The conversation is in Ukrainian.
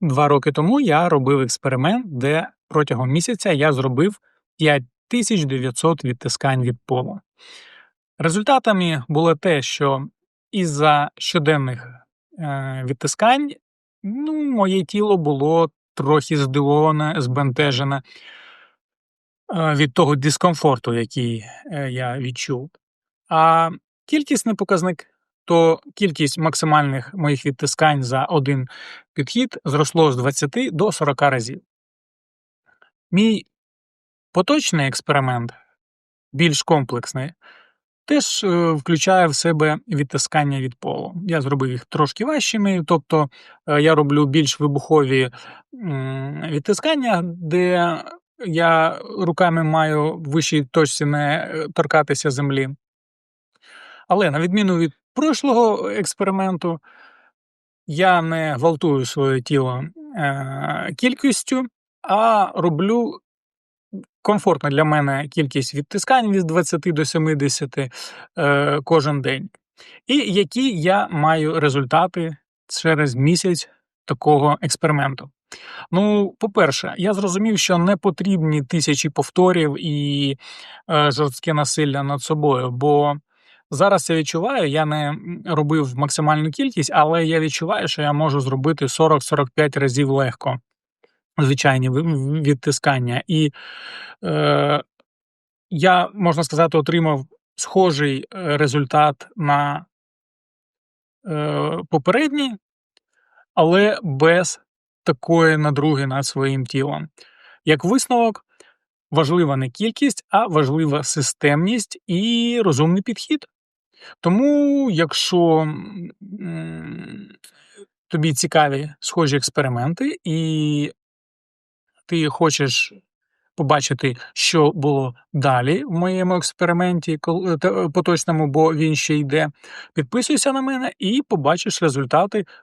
Два роки тому я робив експеримент, де протягом місяця я зробив 5900 відтискань від полу. Результатами було те, що із-за щоденних е, відтискань ну, моє тіло було трохи здивоване, збентежене е, від того дискомфорту, який е, я відчув. А кількісний показник, то кількість максимальних моїх відтискань за один підхід зросло з 20 до 40 разів. Мій поточний експеримент, більш комплексний, теж е, включає в себе відтискання від полу. Я зробив їх трошки важчими, тобто е, я роблю більш вибухові відтискання, де я руками маю в вищій точці не е, торкатися землі. Але на відміну від прошлого експерименту, я не гвалтую своє тіло е, кількістю, а роблю комфортно для мене кількість відтискань від 20 до 70 е, кожен день. І які я маю результати через місяць такого експерименту. Ну, по-перше, я зрозумів, що не потрібні тисячі повторів і е, жорстке насилля над собою, бо зараз я відчуваю, я не робив максимальну кількість, але я відчуваю, що я можу зробити 40-45 разів легко звичайні відтискання. І е, я, можна сказати, отримав схожий е, результат на е, попередній, але без такої надруги над своїм тілом. Як висновок, важлива не кількість, а важлива системність і розумний підхід. Тому, якщо тобі цікаві схожі експерименти, і ти хочеш побачити, що було далі в моєму експерименті кол- поточному, бо він ще йде, підписуйся на мене і побачиш результати